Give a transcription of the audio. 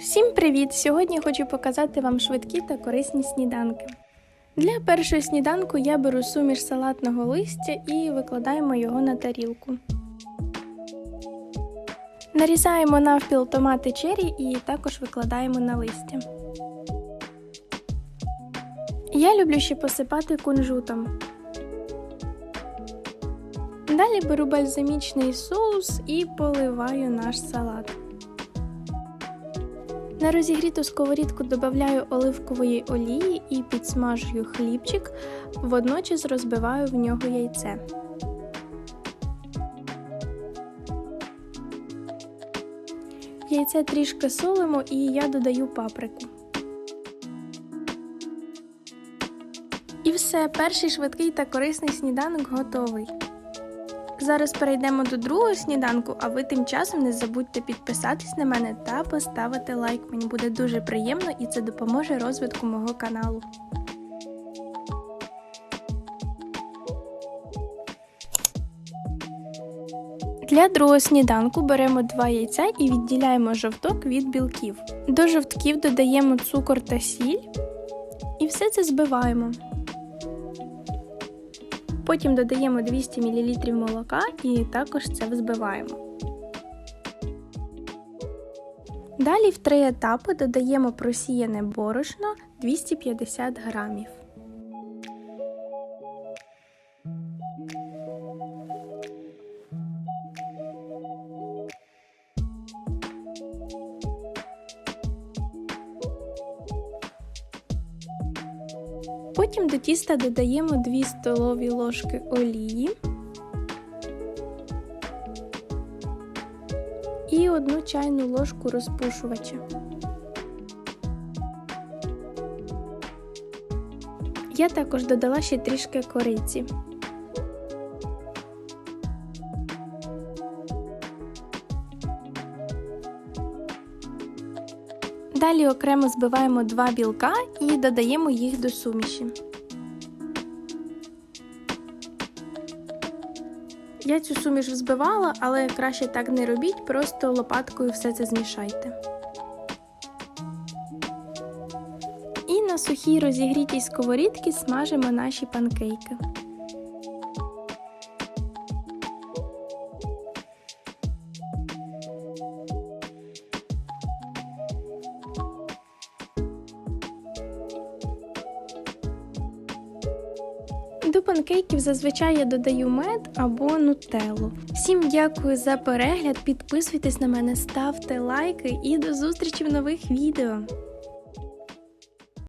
Всім привіт! Сьогодні хочу показати вам швидкі та корисні сніданки. Для першого сніданку я беру суміш салатного листя і викладаємо його на тарілку. Нарізаємо навпіл томати чері і також викладаємо на листя. Я люблю ще посипати кунжутом. Далі беру бальзамічний соус і поливаю наш салат. На розігріту сковорідку додаю оливкової олії і підсмажую хлібчик, водночас розбиваю в нього яйце. Яйце трішки солимо і я додаю паприку. І все, перший швидкий та корисний сніданок готовий. Зараз перейдемо до другого сніданку, а ви тим часом не забудьте підписатись на мене та поставити лайк. Мені буде дуже приємно і це допоможе розвитку мого каналу. Для другого сніданку беремо два яйця і відділяємо жовток від білків. До жовтків додаємо цукор та сіль і все це збиваємо. Потім додаємо 200 мл молока і також це взбиваємо. Далі в три етапи додаємо просіяне борошно 250 грамів. Потім до тіста додаємо 2 столові ложки олії і 1 чайну ложку розпушувача. Я також додала ще трішки кориці. Далі окремо збиваємо два білка і додаємо їх до суміші. Я цю суміш взбивала, але краще так не робіть, просто лопаткою все це змішайте. І на сухій розігрітій сковорідці смажимо наші панкейки. До панкейків зазвичай я додаю мед або нутеллу. Всім дякую за перегляд, підписуйтесь на мене, ставте лайки і до зустрічі в нових відео.